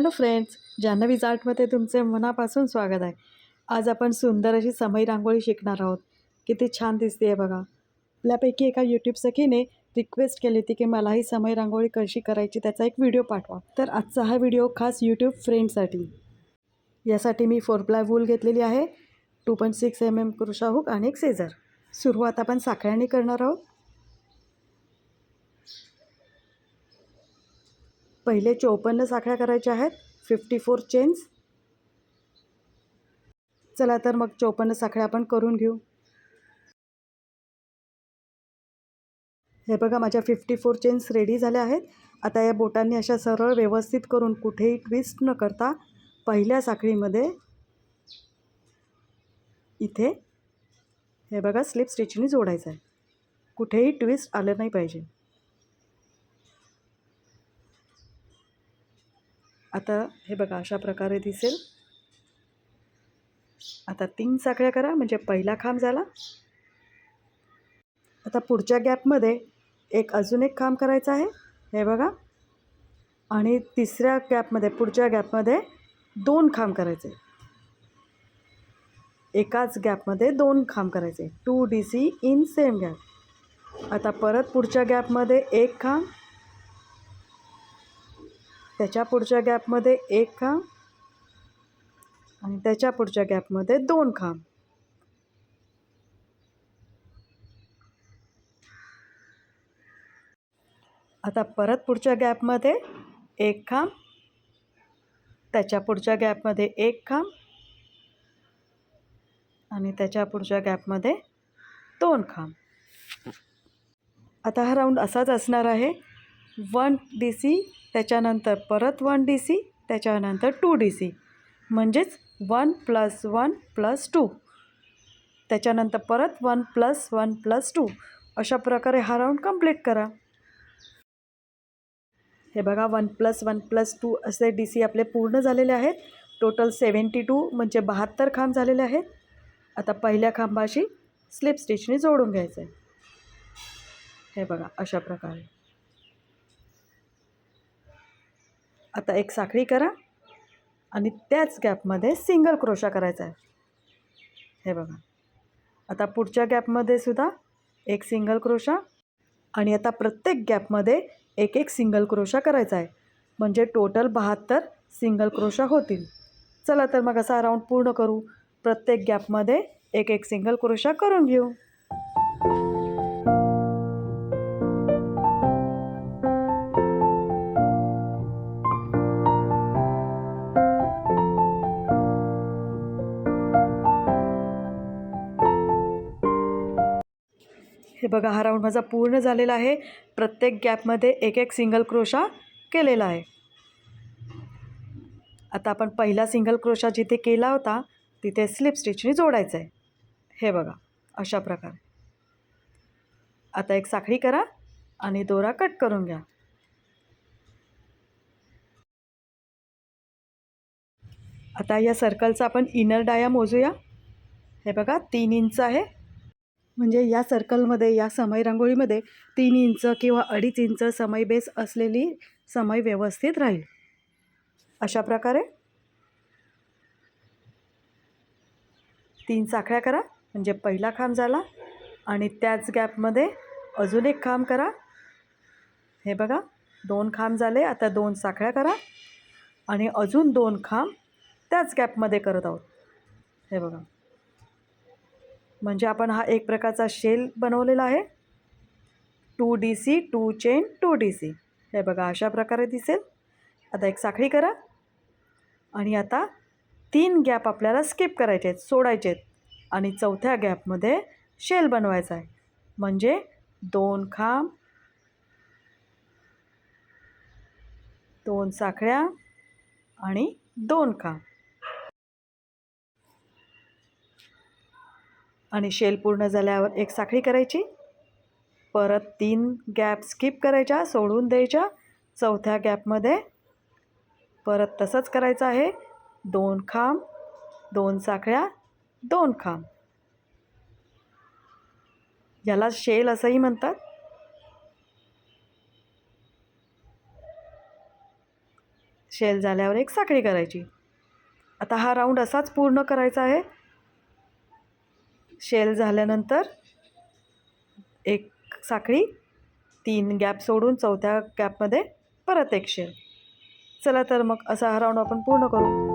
Hello friends जान्हवीज आर्टमध्ये तुमचे मनापासून स्वागत आहे. आज आपण सुंदर अशी समई रांगोळी शिकणार आहोत. किती छान दिसते आहे बघा. आपल्यापैकी एका यूट्यूब सखीने रिक्वेस्ट केली होती की मला ही समई रांगोळी कशी करायची त्याचा एक व्हिडिओ पाठवा. तर आजचा हा व्हिडिओ खास यूट्यूब फ्रेंडसाठी यासाठी मी फोर प्लाय वूल घेतलेली आहे two point six M M crochet hook आणि एक सेझर सुरुवात आपण साखळ्याने करणार आहोत. पहिले चोपन्न साखळ्या करायच्या आहेत. फिफ्टी फोर चेन्स चला तर मग चोपन्न साखळ्या आपण करून घेऊ. हे बघा माझ्या फिफ्टी फोर चेन्स रेडी झाल्या आहेत. आता या बोटांनी अशा सरळ व्यवस्थित करून कुठेही ट्विस्ट न करता पहिल्या साखळीमध्ये इथे हे बघा स्लिप स्टिचनी जोडायचं आहे. कुठेही ट्विस्ट आलं नाही पाहिजे. आता हे बघा अशा प्रकारे दिसेल. आता तीन साखळ्या करा म्हणजे पहिला खांब झाला. आता पुढच्या गॅपमध्ये एक अजून एक खांब करायचा आहे. हे बघा. आणि तिसऱ्या गॅपमध्ये पुढच्या गॅपमध्ये दोन खांब करायचे. एकाच गॅपमध्ये दोन खांब करायचे. Two D C in same gap. आता परत पुढच्या गॅपमध्ये एक खांब त्याच्या पुढच्या गॅपमध्ये एक खांब आणि त्याच्या पुढच्या गॅपमध्ये दोन खांब. आता परत पुढच्या गॅपमध्ये एक खांब त्याच्या पुढच्या गॅपमध्ये एक खांब आणि त्याच्या पुढच्या गॅपमध्ये दोन खांब. आता हा राऊंड असाच असणार आहे. वन डी सी त्याच्यानंतर परत वन डी सी त्याच्यानंतर टू डी सी म्हणजेच one plus one plus two त्याच्यानंतर परत one plus one plus two अशा प्रकारे हा राऊंड कंप्लीट करा. हे बघा one plus one plus two असे डी सी आपले पूर्ण झालेले आहेत. टोटल सेवन्टी टू म्हणजे बहात्तर खांब झालेले आहेत. आता पहिल्या खांबाशी स्लिप स्टिचने जोडून घ्यायचं आहे हे बघा अशा प्रकारे. आता एक साखळी करा आणि त्याच गॅपमध्ये सिंगल क्रोशा करायचा आहे. हे बघा. आता पुढच्या गॅपमध्ये सुद्धा एक सिंगल क्रोशा आणि आता प्रत्येक गॅपमध्ये एक एक सिंगल क्रोशा करायचा आहे. म्हणजे टोटल बहात्तर सिंगल क्रोशा होतील. चला तर मग असा राऊंड पूर्ण करू. प्रत्येक गॅपमध्ये एक एक सिंगल क्रोशा करून घेऊ. बघा हा राऊंड माझा पूर्ण झालेला आहे. प्रत्येक गॅपमध्ये एक एक सिंगल क्रोशा केलेला आहे. आता आपण पहिला सिंगल क्रोशा जिथे केला होता तिथे स्लिप स्टिचने जोडायचं आहे. हे बघा अशा प्रकारे. आता एक साखळी करा आणि दोरा कट करून घ्या. आता या सर्कलचा आपण इनर डाया मोजूया. हे बघा तीन इंच आहे. म्हणजे या सर्कलमध्ये या समय रांगोळीमध्ये तीन इंच किंवा अडीच इंच समय बेस असलेली समय व्यवस्थित राहील. अशा प्रकारे. तीन साखळ्या करा म्हणजे पहिला खांब झाला आणि त्याच गॅपमध्ये अजून एक खांब करा. हे बघा दोन खांब झाले आता दोन साखळ्या करा आणि अजून दोन खांब त्याच गॅपमध्ये करत आहोत. हे बघा. म्हणजे आपण हा एक प्रकारचा शेल बनवलेला आहे. Two D C two chain two D C हे बघा अशा प्रकारे दिसेल. आता एक साखळी करा. आणि आता तीन गॅप आपल्याला स्किप करायचे आहेत सोडायचे आहेत. आणि चौथ्या गॅपमध्ये शेल बनवायचा आहे. म्हणजे दोन खांब दोन साखळ्या आणि दोन खांब. आणि शेल पूर्ण झाल्यावर एक साखळी करायची. परत तीन गॅप स्किप करायच्या सोडून द्यायच्या. चौथ्या गॅपमध्ये परत तसंच करायचं आहे. दोन खांब दोन साखळ्या दोन खांब. याला शेल असंही म्हणतात. शेल झाल्यावर एक साखळी करायची. आता हा राऊंड असाच पूर्ण करायचा आहे. शेल झाल्यानंतर एक साखळी तीन गॅप सोडून चौथ्या गॅपमध्ये परत एक शेल. चला तर मग असा हा राऊंड आपण पूर्ण करू.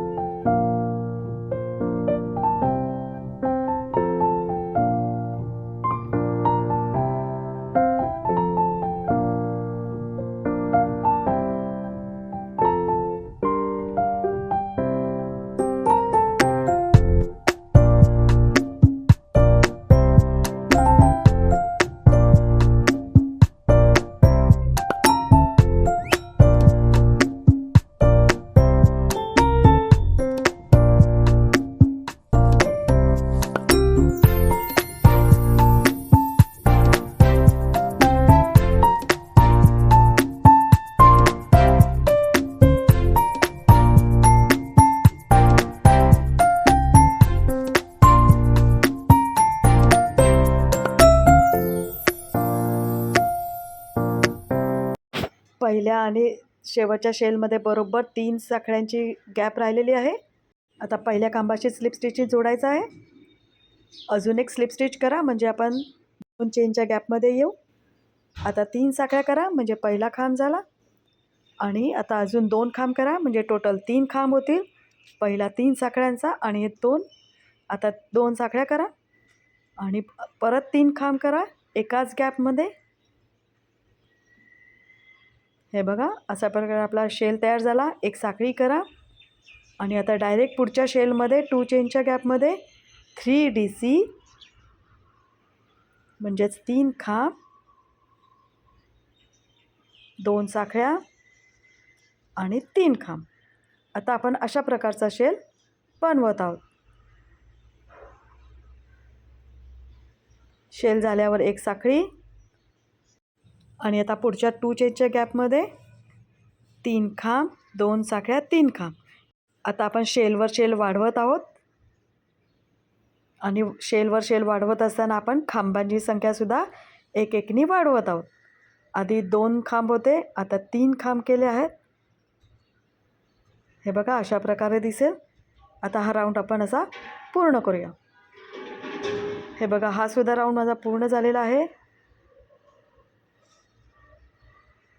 पहिल्या आणि शेवटच्या शेलमध्ये बरोबर तीन साखळ्यांची गॅप राहिलेली आहे. आता पहिल्या खांबाशी स्लिप स्टिचिंग जोडायचं आहे. अजून एक स्लिप स्टिच करा म्हणजे आपण दोन चेनच्या गॅपमध्ये येऊ. आता तीन साखळ्या करा म्हणजे पहिला खांब झाला. आणि आता अजून दोन खांब करा म्हणजे टोटल तीन खांब होतील. पहिला तीन साखळ्यांचा आणि हे दोन. आता दोन साखळ्या करा. आणि परत तीन खांब करा एकाच गॅपमध्ये हे बघा अशा प्रकारे आपला शेल तयार झाला. एक साखळी करा. आणि आता डायरेक्ट पुढच्या शेलमध्ये टू चेनच्या गॅपमध्ये थ्री डी सी म्हणजेच तीन खांब दोन साखळ्या आणि तीन खांब आता आपण अशा प्रकारचा शेल बनवत आहोत. शेल झाल्यावर एक साखळी आणि आता पुढच्या टू चेनच्या गॅपमध्ये तीन खांब दोन साखळ्या तीन खांब. आता आपण शेलवर शेल वाढवत आहोत. आणि शेलवर शेल वाढवत असताना आपण खांबांची संख्यासुद्धा एक एकनी वाढवत आहोत. आधी दोन खांब होते आता तीन खांब केले आहेत. हे बघा अशा प्रकारे दिसेल. आता हा राऊंड आपण असा पूर्ण करूया. हे बघा हा सुद्धा राऊंड माझा पूर्ण झालेला आहे.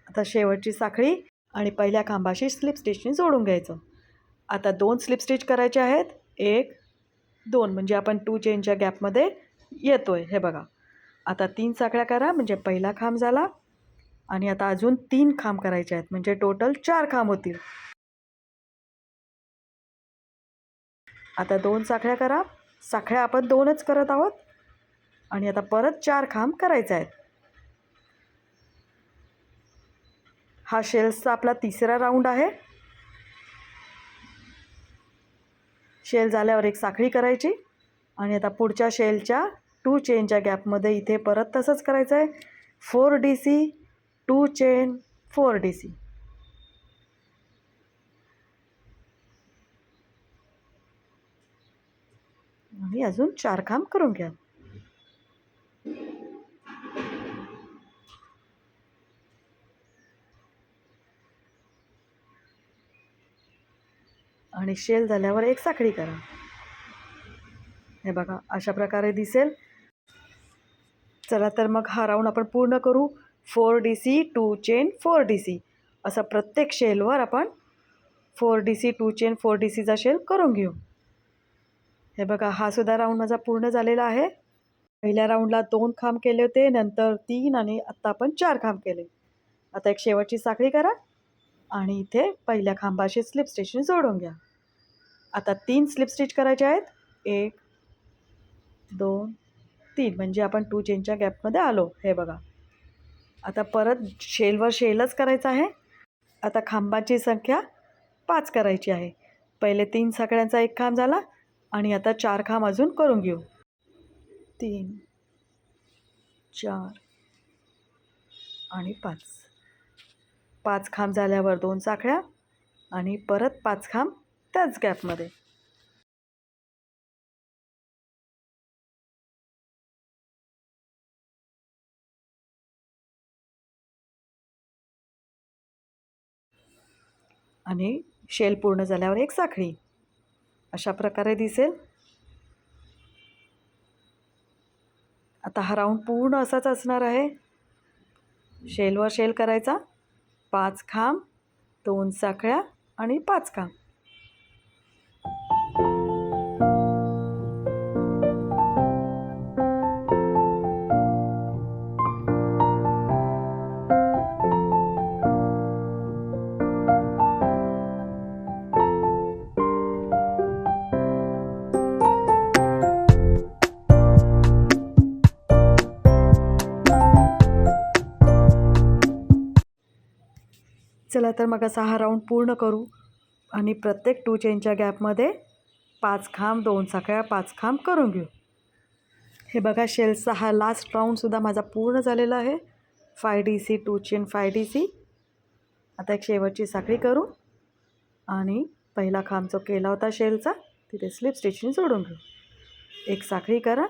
आता शेवटची साखळी आणि पहिल्या खांबाशी स्लिप स्टिचने जोडून घ्यायचं. आता दोन स्लिप स्टिच करायचे आहेत. एक दोन म्हणजे आपण टू चेनच्या गॅपमध्ये येतो आहे हे बघा. आता तीन साखळ्या करा म्हणजे पहिला खांब झाला आणि आता अजून तीन खांब करायचे आहेत म्हणजे टोटल चार खांब होतील. आता दोन साखळ्या करा. साखळ्या आपण दोनच करत आहोत. आणि आता परत चार खांब करायचे आहेत. हा शेल्सचा आपला तिसरा राऊंड आहे. शेल झाल्यावर एक साखळी करायची आणि आता पुढच्या शेलच्या टू चेनच्या गॅपमध्ये इथे परत तसंच करायचं आहे four D C two chain four D C आणि अजून चार काम करून घ्या. आणि शेल झाल्यावर एक साखळी करा. हे बघा अशा प्रकारे दिसेल. चला तर मग हा राऊंड आपण पूर्ण करू. Four D C two chain four D C असं प्रत्येक शेलवर आपण four D C two chain four D सीचा शेल करून घेऊ. हे बघा हा सुद्धा राऊंड माझा पूर्ण झालेला आहे. पहिल्या राऊंडला दोन खांब केले होते नंतर तीन आणि आत्ता आपण चार खांब केले. आता एक शेवटची साखळी करा आणि इथे पहिल्या खांबाशी स्लिप स्टेशन जोडून घ्या. आता तीन स्लिप स्टिच करायचे आहेत. एक दोन तीन. म्हणजे आपण टू चेनच्या गॅपमध्ये आलो. हे बघा. आता परत शेलवर शेलच करायचं आहे. आता खांबाची संख्या पाच करायची आहे. पहिले तीन साखळ्यांचा एक खांब झाला आणि आता चार खांब अजून करून घेऊ. तीन चार आणि पाच. पाच खांब झाल्यावर दोन साखळ्या आणि परत पाच खांब त्याच गॅपमध्ये आणि शेल पूर्ण झाल्यावर एक साखळी. अशा प्रकारे दिसेल. आता हा राऊंड पूर्ण असाच असणार आहे. शेलवर शेल करायचा. पाच खांब दोन साखळ्या आणि पाच खांब. चला तर मग असा हा राऊंड पूर्ण करू. आणि प्रत्येक टू चेनच्या गॅपमध्ये पाच खांब दोन साखळ्या पाच खांब करून घेऊ. हे बघा शेलचा हा लास्ट राऊंडसुद्धा माझा पूर्ण झालेला आहे. Five D C two chain five D C आता एक शेवटची साखळी करू. आणि पहिला खांब जो केला होता शेलचा तिथे स्लिप स्टिचिंग जोडून घेऊ. एक साखळी करा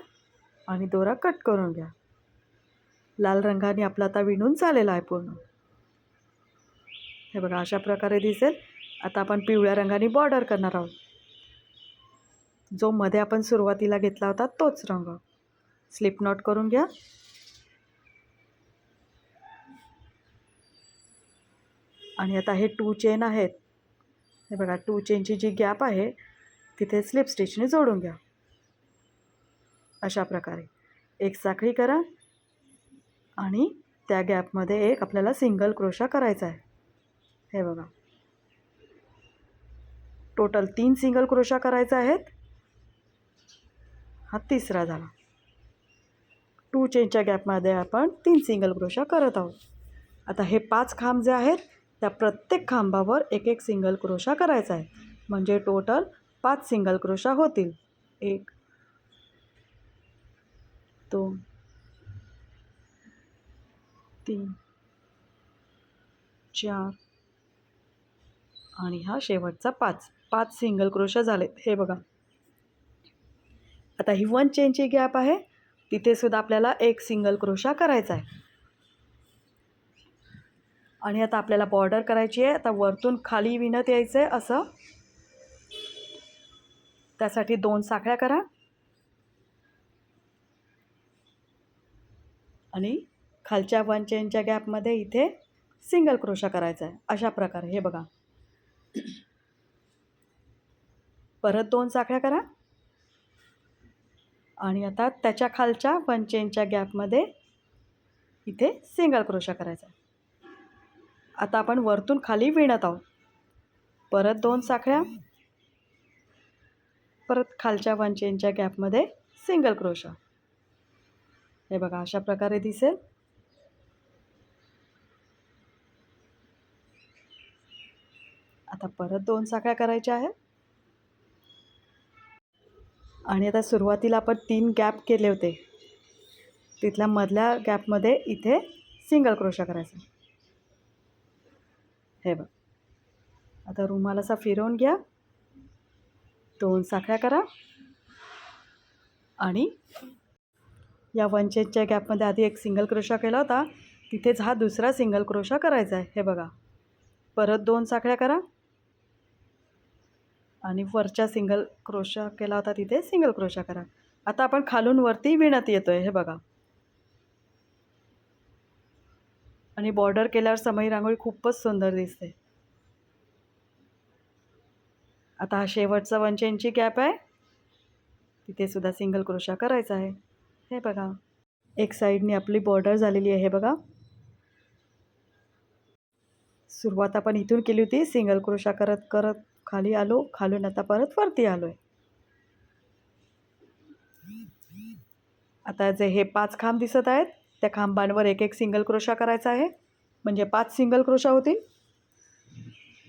आणि दोरा कट करून घ्या. लाल रंगाने आपला आता विणून चाललेला आहे पूर्ण. हे बघा अशा प्रकारे दिसेल. आता आपण पिवळ्या रंगाने बॉर्डर करणार आहोत. जो मध्ये आपण सुरुवातीला घेतला होता तोच रंग. स्लिप नॉट करून घ्या. आणि आता हे टू चेन आहेत. हे बघा टू चेनची जी गॅप आहे तिथे स्लिप स्टिचने जोडून घ्या. अशा प्रकारे. एक साखळी करा. आणि त्या गॅपमध्ये एक आपल्याला सिंगल क्रोशा करायचा आहे. हे बघा. टोटल तीन सिंगल क्रोशा करायचा आहेत. हा तिसरा झाला. टू चेनच्या गॅपमध्ये आपण तीन सिंगल क्रोशा करत आहोत. आता हे पाच खांब जे आहेत त्या प्रत्येक खांबावर एक एक सिंगल क्रोशा करायचा आहे म्हणजे टोटल पाच सिंगल क्रोशा होतील. एक दोन तीन चार आणि हा शेवटचा पाच पाच सिंगल क्रोशा झालेत. हे बघा. आता ही वन चेनची गॅप आहे. तिथे सुद्धा आपल्याला एक सिंगल क्रोशा करायचा आहे. आणि आता आपल्याला बॉर्डर करायची आहे. आता वरतून खाली विणत यायचं आहे असं. त्यासाठी दोन साखळ्या करा. आणि खालच्या वन चेनच्या गॅपमध्ये इथे सिंगल क्रोशा करायचा आहे अशा प्रकारे. हे बघा. परत दोन साखळ्या करा. आणि आता त्याच्या खालच्या वन चेनच्या गॅपमध्ये इथे सिंगल क्रोशा करायचा आता आपण वरतून खाली विणत आहोत. परत दोन साखळ्या. परत खालच्या वन चेनच्या गॅपमध्ये सिंगल क्रोशा हे बघा अशा प्रकारे दिसेल. आता परत दोन साखळ्या करायच्या आहेत. आणि आता सुरुवातीला आपण तीन गॅप केले होते. तिथल्या मधल्या गॅपमध्ये इथे सिंगल क्रोशा करायचा. हे बघ. आता रुमाल असा फिरवून घ्या. दोन साखळ्या करा. आणि या वनचेनच्या गॅपमध्ये आधी एक सिंगल क्रोशा केला होता. तिथेच हा दुसरा सिंगल क्रोशा करायचा आहे. हे बघा. परत दोन साखळ्या करा. आणि वरच्या सिंगल क्रोशा केला होता तिथे सिंगल क्रोशा करा. आता आपण खालून वरती विणत येतो आहे हे बघा. आणि बॉर्डर केल्यावर समई रांगोळी खूपच सुंदर दिसते. आता हा शेवटचा वन चेनची गॅप आहे. तिथे सुद्धा सिंगल क्रोशा करायचा आहे. हे बघा. एक साईडने आपली बॉर्डर झालेली आहे हे बघा. सुरुवात आपण इथून केली होती सिंगल क्रोशा करत करत. खाली आलो खालून आता परत वरती आलो आहे आता जे हे पाच खांब दिसत आहेत त्या खांबांवर एक एक सिंगल क्रोशा करायचा आहे. म्हणजे पाच सिंगल क्रोशा होतील.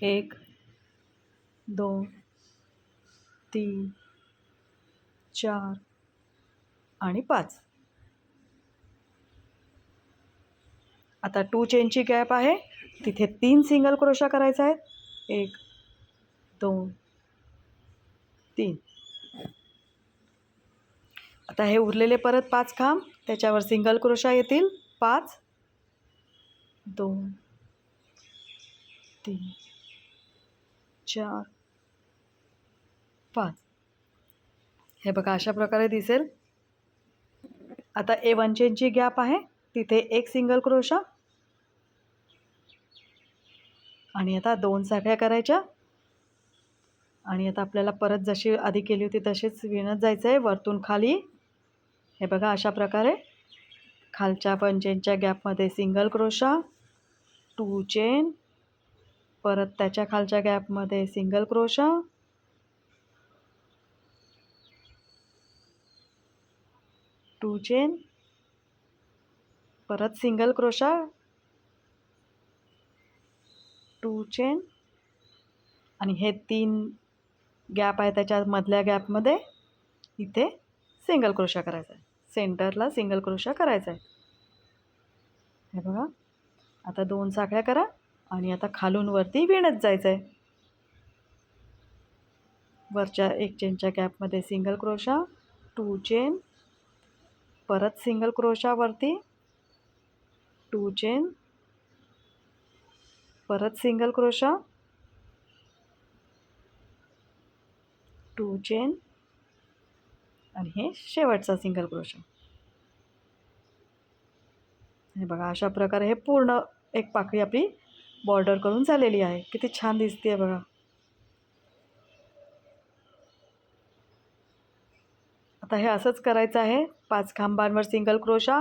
एक दोन तीन चार आणि पाच. आता टू चेनची गॅप आहे. तिथे तीन सिंगल क्रोशा करायचा आहे. एक दोन तीन. आता हे उरलेले परत पाच खांब त्याच्यावर सिंगल क्रोशा येतील. पाच दोन तीन चार पाच. हे बघा अशा प्रकारे दिसेल. आता ए वन चेनची गॅप आहे. तिथे एक सिंगल क्रोशा. आणि आता दोन साखळ्या करायच्या. आणि आता आपल्याला परत जशी आधी केली होती तशीच विणत जायचं आहे वरतून खाली. हे बघा अशा प्रकारे खालच्या वन चेनच्या गॅपमध्ये सिंगल क्रोशा टू चेन परत त्याच्या खालच्या गॅपमध्ये सिंगल क्रोशा टू चेन परत सिंगल क्रोशा टू चेन आणि हे तीन गॅप आहे त्याच्या मधल्या गॅपमध्ये इथे सिंगल क्रोशा करायचा आहे सेंटरला सिंगल क्रोशा करायचा आहे हे बघा. आता दोन साखळ्या करा आणि आता खालून वरती विणत जायचं आहे वरच्या एक चेनच्या गॅपमध्ये सिंगल क्रोशा टू चेन परत सिंगल क्रोशावरती टू चेन परत सिंगल क्रोशा टू चेन आणि हे शेवटचा सिंगल क्रोशा हे बघा अशा प्रकारे हे पूर्ण एक पाकळी आपली बॉर्डर करून झालेली आहे. किती छान दिसते बघा. आता हे असंच करायचं आहे. पाच खांबांवर सिंगल क्रोशा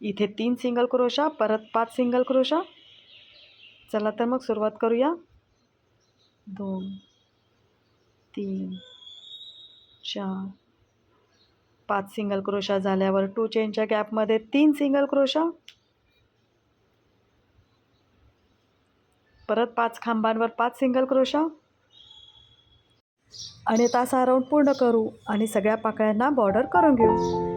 इथे तीन सिंगल क्रोशा परत पाच सिंगल क्रोशा चला तर मग सुरुवात करूया. दोन तीन चार पाच सिंगल क्रोशा झाल्यावर टू चेनच्या गॅपमध्ये तीन सिंगल क्रोशा परत पाच खांबांवर पाच सिंगल क्रोशा आणि तासा राऊंड पूर्ण करू आणि सगळ्या पाकळ्यांना बॉर्डर करून घेऊ.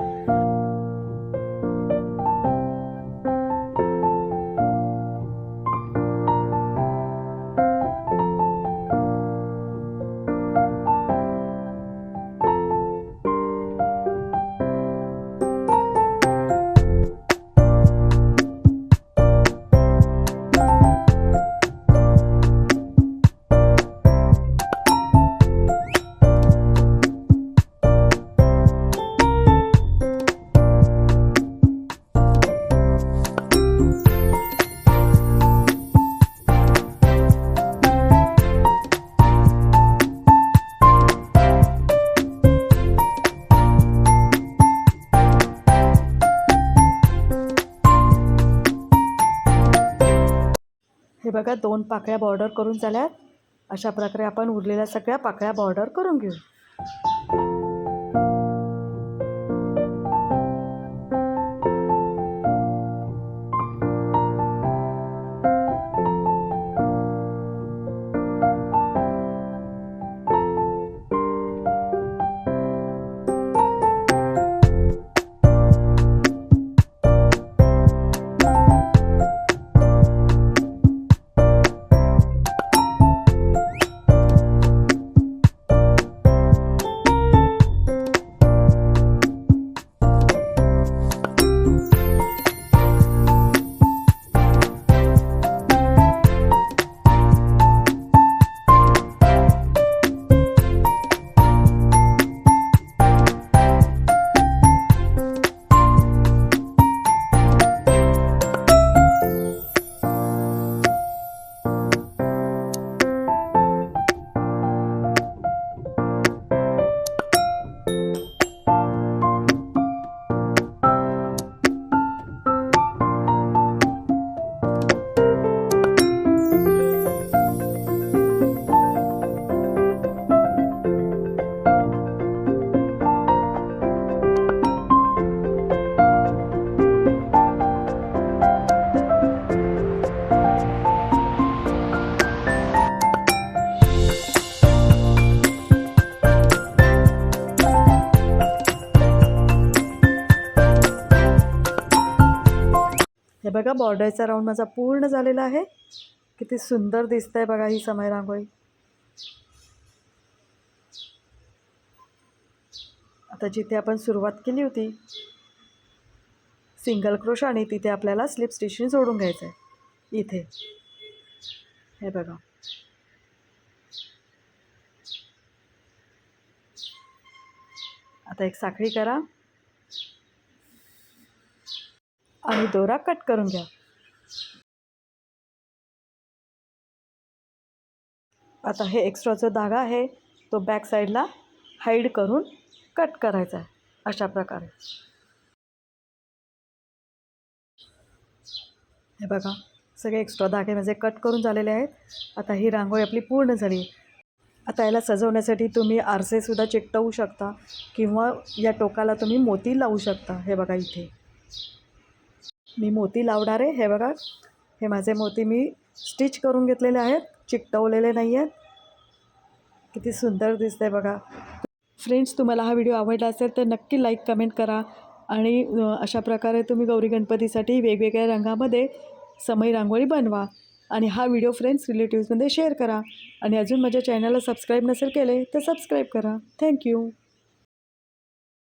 बघा दोन पाकळ्या बॉर्डर करून झाल्यात अशा प्रकारे आपण उरलेल्या सगळ्या पाकळ्या बॉर्डर करून घेऊ. बघा बॉर्डरचा राऊंड माझा पूर्ण झालेला आहे. किती सुंदर दिसत आहे बघा ही समय रांगोळी आता जिथे आपण सुरुवात केली होती सिंगल क्रोशाने तिथे आपल्याला स्लिप स्टिचने जोडून घ्यायचं आहे इथे. हे बघा. आता एक साखळी करा. आणि दोरा कट करून घ्या. आता हे एक्स्ट्रा जो धागा आहे. तो बॅक साईडला हाईड करून कट करायचा आहे. अशा प्रकारे. हे बघा सगळे एक्स्ट्रा धागे माझे कट करून झालेले आहेत. आता ही रांगोळी आपली पूर्ण झाली. आता याला सजवण्यासाठी तुम्ही आरसेसुद्धा चिकटवू शकता किंवा या टोकाला तुम्ही मोती लावू शकता. हे बघा इथे. मी मोती लावणार आहे. हे बघा हे माझे मोती मी स्टिच करून घेतलेले आहेत. चिकटवलेले नाही आहेत. किती सुंदर दिसतंय बघा. फ्रेंड्स तुम्हाला हा व्हिडिओ आवडला असेल तर नक्की लाईक कमेंट करा आणि अशा प्रकारे तुम्ही गौरी गणपतीसाठी वेगवेगळ्या रंगामध्ये समय रांगोळी बनवा आणि हा व्हिडिओ फ्रेंड्स रिलेटिव्समध्ये शेअर करा. आणि अजून माझ्या चॅनलला सबस्क्राईब नसेल केले तर सबस्क्राईब करा. थँक्यू